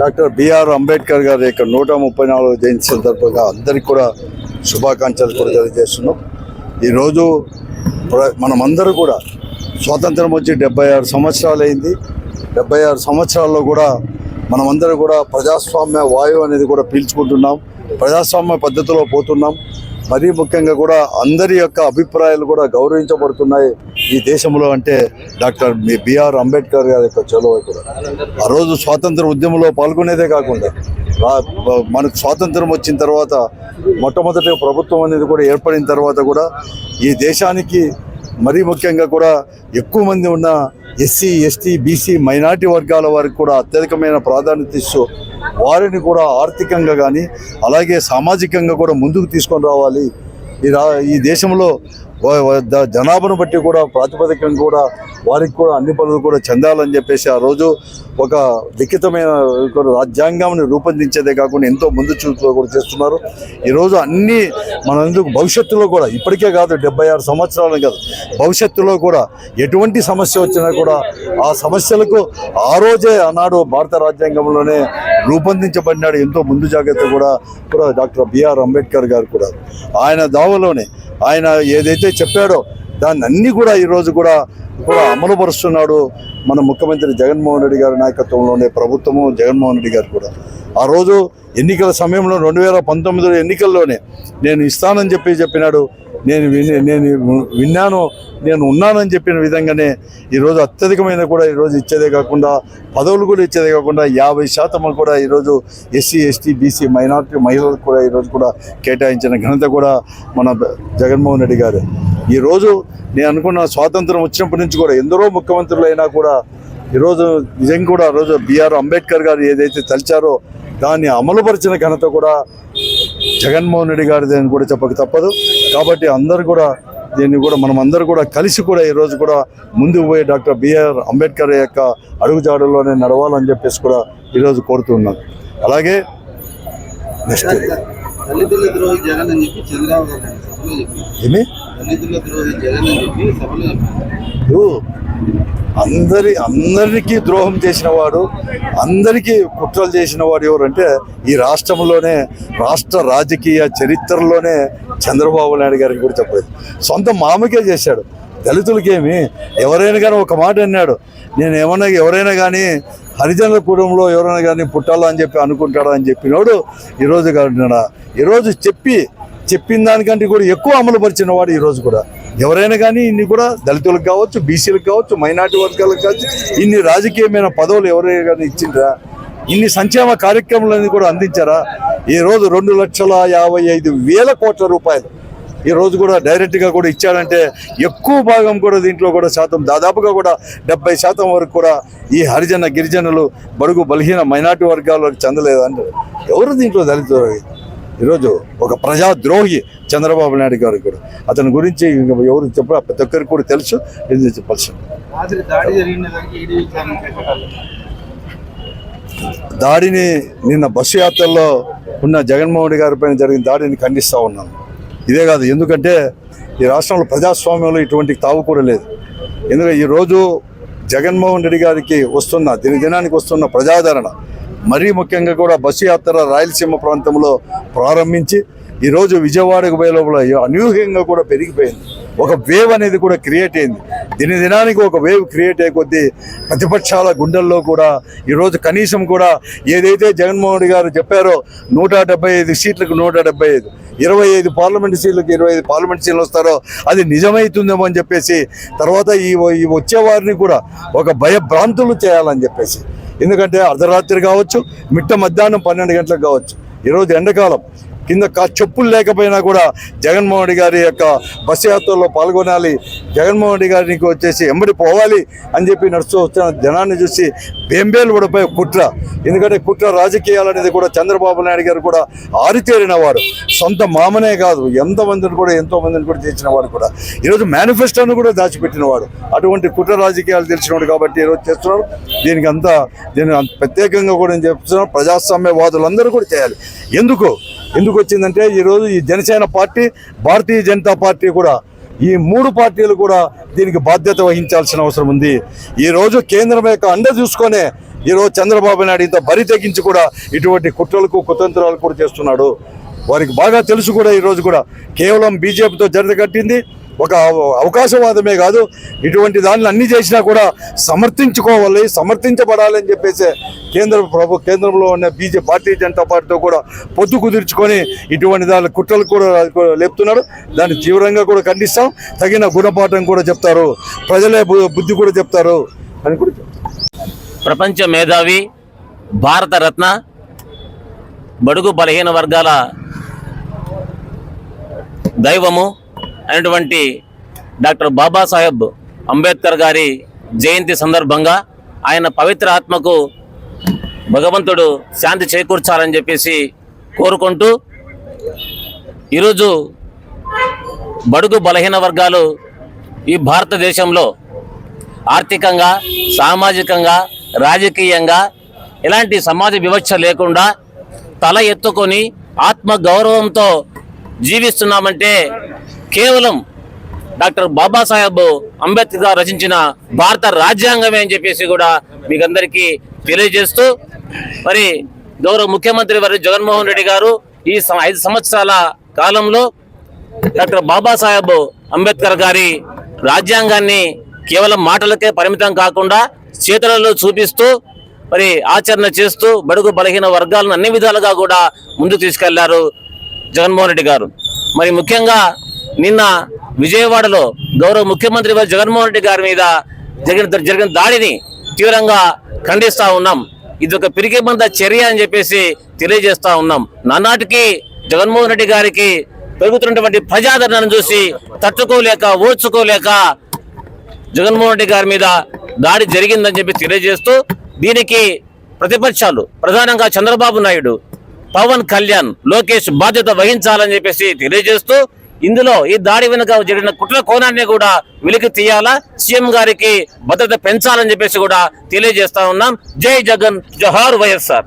Doctor BR Ambedkar గారి యొక్క నూట ముప్పై నాలుగు జయంతి సందర్భంగా అందరికీ కూడా శుభాకాంక్షలు కూడా తెలియజేస్తున్నాం. ఈరోజు మనమందరూ కూడా స్వాతంత్రం వచ్చి డెబ్బై ఆరు సంవత్సరాలు అయింది డెబ్బై ఆరు సంవత్సరాల్లో కూడా మనమందరూ కూడా ప్రజాస్వామ్య వాయువు అనేది కూడా పీల్చుకుంటున్నాం. ప్రజాస్వామ్య పద్ధతిలో పోతున్నాం. మరీ ముఖ్యంగా కూడా అందరి యొక్క అభిప్రాయాలు కూడా గౌరవించబడుతున్నాయి ఈ దేశంలో అంటే డాక్టర్ బి- బిఆర్ అంబేద్కర్ గారి యొక్క చొరవ కూడా. ఆ రోజు స్వాతంత్ర ఉద్యమంలో పాల్గొనేదే కాకుండా రా- మనకు స్వాతంత్రం వచ్చిన తర్వాత మొట్టమొదటి ప్రభుత్వం అనేది కూడా ఏర్పడిన తర్వాత కూడా ఈ దేశానికి మరీ ముఖ్యంగా కూడా ఎక్కువ మంది ఉన్న ఎస్సీ ఎస్టీ బీసీ మైనార్టీ వర్గాల వారికి కూడా అత్యధికమైన ప్రాధాన్యత ఇస్తూ వారిని కూడా ఆర్థికంగా కానీ అలాగే సామాజికంగా కూడా ముందుకు తీసుకొని రావాలి. ఈ రా ఈ దేశంలో జనాభాను బట్టి కూడా ప్రాతిపదికం కూడా వారికి కూడా అన్ని పనులు కూడా చెందాలని చెప్పేసి ఆ రోజు ఒక లిఖితమైన రాజ్యాంగాన్ని రూపొందించేదే కాకుండా ఎంతో ముందు చూపుతో కూడా చేస్తున్నారు. ఈరోజు అన్ని మన భవిష్యత్తులో కూడా ఇప్పటికే కాదు డెబ్బై ఆరు సంవత్సరాలు కాదు భవిష్యత్తులో కూడా ఎటువంటి సమస్య వచ్చినా కూడా ఆ సమస్యలకు ఆ రోజే ఆనాడు భారత రాజ్యాంగంలోనే రూపొందించబడినాడు. ఎంతో ముందు జాగ్రత్త కూడా కూడా డాక్టర్ బిఆర్ అంబేద్కర్ గారు కూడా. ఆయన దావలోనే ఆయన ఏదైతే చెప్పాడో దాన్ని అన్నీ కూడా ఈరోజు కూడా కూడా అమలుపరుస్తున్నాడు. మన ముఖ్యమంత్రి జగన్మోహన్ రెడ్డి గారి నాయకత్వంలోనే ప్రభుత్వము జగన్మోహన్ రెడ్డి గారు కూడా. ఆ రోజు ఎన్నికల సమయంలో రెండు వేల పంతొమ్మిదిలో ఎన్నికల్లోనే నేను ఇస్తానని చెప్పి చెప్పినాడు. నేను విని నేను విన్నాను నేను ఉన్నానని చెప్పిన విధంగానే ఈరోజు అత్యధికమైన కూడా ఈరోజు ఇచ్చేదే కాకుండా పదవులు కూడా ఇచ్చేదే కాకుండా యాభై శాతం కూడా ఈరోజు ఎస్సీ ఎస్టీ బీసీ మైనార్టీ మహిళలకు కూడా ఈరోజు కూడా కేటాయించిన ఘనత కూడా మన జగన్మోహన్ రెడ్డి గారు. ఈరోజు నేను అనుకున్న స్వాతంత్రం వచ్చినప్పటి నుంచి కూడా ఎందరో ముఖ్యమంత్రులు అయినా కూడా ఈరోజు నిజం కూడా ఆ రోజు బిఆర్ అంబేద్కర్ గారు ఏదైతే తలిచారో దాన్ని అమలుపరిచిన ఘనత కూడా జగన్మోహన్ రెడ్డి గారిది అని కూడా చెప్పక తప్పదు. కాబట్టి అందరు కూడా దీన్ని కూడా మనం అందరూ కూడా కలిసి కూడా ఈరోజు కూడా ముందుకు పోయి డాక్టర్ బిఆర్ అంబేద్కర్ యొక్క అడుగుజాడల్లోనే నడవాలని చెప్పేసి కూడా ఈరోజు కోరుతున్నాం అలాగే నెక్స్ట్. ఏమి? అందరి అందరికీ ద్రోహం చేసిన వాడు అందరికీ కుట్రలు చేసిన వాడు ఎవరంటే ఈ రాష్ట్రంలోనే రాష్ట్ర రాజకీయ చరిత్రలోనే చంద్రబాబు నాయుడు గారికి కూడా చెప్పలేదు. సొంత మామకే చేశాడు. దళితులకేమి? ఎవరైనా కానీ ఒక మాట అన్నాడు. నేను ఏమన్నా ఎవరైనా కానీ హరిజనుల కుటుంబంలో ఎవరైనా కానీ పుట్టాలా అని చెప్పి అనుకుంటాడా అని చెప్పినోడు ఈరోజు కాదు ఈరోజు చెప్పి చెప్పిన దానికంటే కూడా ఎక్కువ అమలు పరిచిన వాడు ఈరోజు కూడా. ఎవరైనా కానీ ఇన్ని కూడా దళితులకు కావచ్చు బీసీలకు కావచ్చు మైనార్టీ వర్గాలకు కావచ్చు ఇన్ని రాజకీయమైన పదవులు ఎవరైనా కానీ ఇచ్చిండ్రా? ఇన్ని సంక్షేమ కార్యక్రమాలన్నీ కూడా అందించారా? ఈరోజు రెండు లక్షల యాభై ఐదు వేల కోట్ల రూపాయలు ఈ రోజు కూడా డైరెక్ట్గా కూడా ఇచ్చాడంటే ఎక్కువ భాగం కూడా దీంట్లో కూడా శాతం దాదాపుగా కూడా డెబ్బై శాతం వరకు కూడా ఈ హరిజన గిరిజనులు బడుగు బలహీన మైనార్టీ వర్గాలకు చెందలేదు అంటే ఎవరు దీంట్లో దళితులు? ఈరోజు ఒక ప్రజాద్రోహి చంద్రబాబు నాయుడు గారు కూడా. అతని గురించి ఇంక ఎవరు చెప్ప ప్రతి ఒక్కరికి కూడా తెలుసు ఇది చెప్పాల్సి దాడిని నిన్న బస్సు యాత్రలో ఉన్న జగన్మోహన్ రెడ్డి గారి పైన జరిగిన దాడిని ఖండిస్తూ ఉన్నాను. ఇదే కాదు ఎందుకంటే ఈ రాష్ట్రంలో ప్రజాస్వామ్యంలో ఇటువంటి తావు కూడా లేదు. ఎందుకంటే ఈరోజు జగన్మోహన్ రెడ్డి గారికి వస్తున్న దినదినానికి వస్తున్న ప్రజాదరణ మరీ ముఖ్యంగా కూడా బస్సు యాత్ర రాయలసీమ ప్రాంతంలో ప్రారంభించి ఈరోజు విజయవాడకు పోయే లోపల అనూహ్యంగా కూడా పెరిగిపోయింది. ఒక వేవ్ అనేది కూడా క్రియేట్ అయింది. దిన దినానికి ఒక వేవ్ క్రియేట్ అయ్యే కొద్దీ ప్రతిపక్షాల గుండెల్లో కూడా ఈరోజు కనీసం కూడా ఏదైతే జగన్మోహన్ రెడ్డి గారు చెప్పారో నూట ఐదు సీట్లకు నూట ఐదు ఇరవై ఐదు పార్లమెంట్ సీట్లకు ఇరవై ఐదు పార్లమెంట్ సీట్లు వస్తారో అది నిజమవుతుందేమో అని చెప్పేసి తర్వాత ఈ ఈ వచ్చే వారిని కూడా ఒక భయభ్రాంతులు చేయాలని చెప్పేసి ఎందుకంటే అర్ధరాత్రి కావచ్చు మిట్ట మధ్యాహ్నం పన్నెండు గంటలకు కావచ్చు. ఈరోజు ఎండాకాలం. కింద కా చెప్పులు లేకపోయినా కూడా జగన్మోహన్ రెడ్డి గారి యొక్క బస్సు యాత్రలో పాల్గొనాలి. జగన్మోహన్ రెడ్డి గారికి వచ్చేసి ఎంబడి పోవాలి అని చెప్పి నడుస్తూ వచ్చిన జనాన్ని చూసి బేంబేలు పడిపోయి కుట్ర. ఎందుకంటే కుట్ర రాజకీయాలు అనేది కూడా చంద్రబాబు నాయుడు గారు కూడా ఆరితేరిన వాడు సొంత మామనే కాదు ఎంతమందిని కూడా ఎంతో మందిని కూడా చేసిన వాడు కూడా. ఈరోజు మేనిఫెస్టోను కూడా దాచిపెట్టిన వాడు అటువంటి కుట్ర రాజకీయాలు తెలిసినవాడు కాబట్టి ఈరోజు చేస్తున్నాడు దీనికి అంతా దీని ప్రత్యేకంగా కూడా నేను చెప్తున్నాను. ప్రజాస్వామ్యవాదులందరూ కూడా చేయాలి. ఎందుకు? ఎందుకు వచ్చిందంటే ఈరోజు ఈ జనసేన పార్టీ భారతీయ జనతా పార్టీ కూడా ఈ మూడు పార్టీలు కూడా దీనికి బాధ్యత వహించాల్సిన అవసరం ఉంది. ఈ రోజు కేంద్రం యొక్క అండ చూసుకొనే ఈరోజు చంద్రబాబు నాయుడు ఇంత బరి తెగించి కూడా ఇటువంటి కుట్రలకు కుతంత్రాలు కూడా చేస్తున్నాడు. వారికి బాగా తెలుసు కూడా ఈరోజు కూడా కేవలం బీజేపీతో జరిత కట్టింది. ఒక అవకాశవాదమే కాదు. ఇటువంటి దాన్ని అన్ని చేసినా కూడా సమర్థించుకోవాలి సమర్థించబడాలి అని చెప్పేసి కేంద్ర ప్రభు కేంద్రంలో ఉన్న బీజే భారతీయ జనతా పార్టీతో కూడా పొత్తు కుదుర్చుకొని ఇటువంటి దాని కుట్రలు కూడా లేపుతున్నారు. దాన్ని తీవ్రంగా కూడా ఖండిస్తాం. తగిన గుణపాఠం కూడా చెప్తారు. ప్రజలే బుద్ధి కూడా చెప్తారు అని కూడా ప్రపంచ మేధావి భారతరత్న బడుగు బలహీన వర్గాల దైవము అయినటువంటి డాక్టర్ బాబాసాహెబ్ అంబేద్కర్ గారి జయంతి సందర్భంగా ఆయన పవిత్ర ఆత్మకు భగవంతుడు శాంతి చేకూర్చాలని చెప్పేసి కోరుకుంటూ ఈరోజు బడుగు బలహీన వర్గాలు ఈ భారతదేశంలో ఆర్థికంగా సామాజికంగా రాజకీయంగా ఎలాంటి సమాజ వివక్ష లేకుండా తల ఎత్తుకొని ఆత్మ గౌరవంతో జీవిస్తున్నామంటే కేవలం డాక్టర్ బాబాసాహెబ్ అంబేద్కర్ గారు రచించిన భారత రాజ్యాంగమే అని చెప్పేసి కూడా మీకందరికీ తెలియజేస్తూ మరి గౌరవ ముఖ్యమంత్రి వారి జగన్మోహన్ రెడ్డి గారు ఈ సం- ఐదు సంవత్సరాల కాలంలో డాక్టర్ బాబాసాహెబ్ అంబేద్కర్ గారి రాజ్యాంగాన్ని కేవలం మాటలకే పరిమితం కాకుండా చేతులలో చూపిస్తూ మరి ఆచరణ చేస్తూ బడుగు బలహీన వర్గాలను అన్ని విధాలుగా కూడా ముందుకు తీసుకెళ్ళారు జగన్మోహన్ రెడ్డి గారు. మరి ముఖ్యంగా నిన్న విజయవాడలో గౌరవ ముఖ్యమంత్రి వారి జగన్మోహన్ రెడ్డి గారి మీద జరిగిన జరిగిన దాడిని తీవ్రంగా ఖండిస్తా ఉన్నాం. ఇది ఒక పిరికిబంద చర్య అని చెప్పేసి తెలియజేస్తా ఉన్నాం. నానాటికి జగన్మోహన్ రెడ్డి గారికి పెరుగుతున్నటువంటి ప్రజాదరణను చూసి తట్టుకోలేక ఓర్చుకోలేక జగన్మోహన్ రెడ్డి గారి మీద దాడి జరిగిందని చెప్పి తెలియజేస్తూ దీనికి ప్రతిపక్షాలు ప్రధానంగా చంద్రబాబు నాయుడు పవన్ కళ్యాణ్ లోకేష్ బాధ్యత వహించాలని చెప్పేసి తెలియజేస్తూ ఇందులో ఈ దాడి వెనుక జరిగిన కుట్ర కోణాన్ని కూడా వెలికి తీయాలా? సీఎం గారికి భద్రత పెంచాలని చెప్పేసి కూడా తెలియజేస్తా ఉన్నాం. జై జగన్ జహార్ వైఎస్ఆర్.